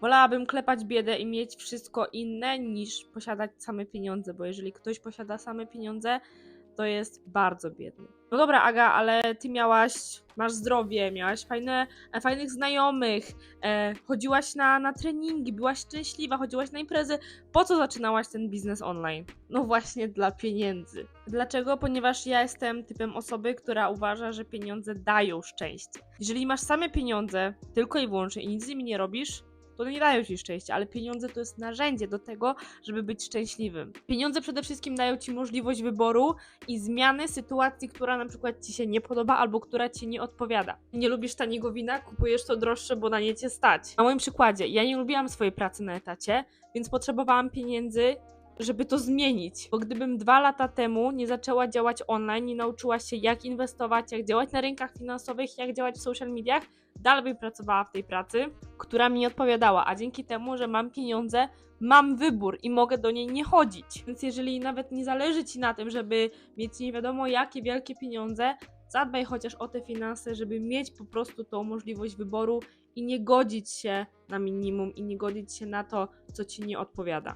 Wolałabym klepać biedę i mieć wszystko inne niż posiadać same pieniądze, bo jeżeli ktoś posiada same pieniądze, to jest bardzo biedny. No dobra, Aga, ale ty miałaś, masz zdrowie, miałaś fajne, e, fajnych znajomych, e, chodziłaś na, na treningi, byłaś szczęśliwa, chodziłaś na imprezy. Po co zaczynałaś ten biznes online? No właśnie dla pieniędzy. Dlaczego? Ponieważ ja jestem typem osoby, która uważa, że pieniądze dają szczęście. Jeżeli masz same pieniądze, tylko i wyłącznie i nic z nimi nie robisz, to nie dają ci szczęścia, ale pieniądze to jest narzędzie do tego, żeby być szczęśliwym. Pieniądze przede wszystkim dają ci możliwość wyboru i zmiany sytuacji, która na przykład ci się nie podoba albo która ci nie odpowiada. Nie lubisz taniego wina, kupujesz to droższe, bo na nie cię stać. Na moim przykładzie, ja nie lubiłam swojej pracy na etacie, więc potrzebowałam pieniędzy, żeby to zmienić. Bo gdybym dwa lata temu nie zaczęła działać online, nie nauczyła się jak inwestować, jak działać na rynkach finansowych, jak działać w social mediach, dalej pracowała w tej pracy, która mi nie odpowiadała, a dzięki temu, że mam pieniądze, mam wybór i mogę do niej nie chodzić. Więc jeżeli nawet nie zależy ci na tym, żeby mieć nie wiadomo jakie wielkie pieniądze, zadbaj chociaż o te finanse, żeby mieć po prostu tą możliwość wyboru i nie godzić się na minimum i nie godzić się na to, co ci nie odpowiada.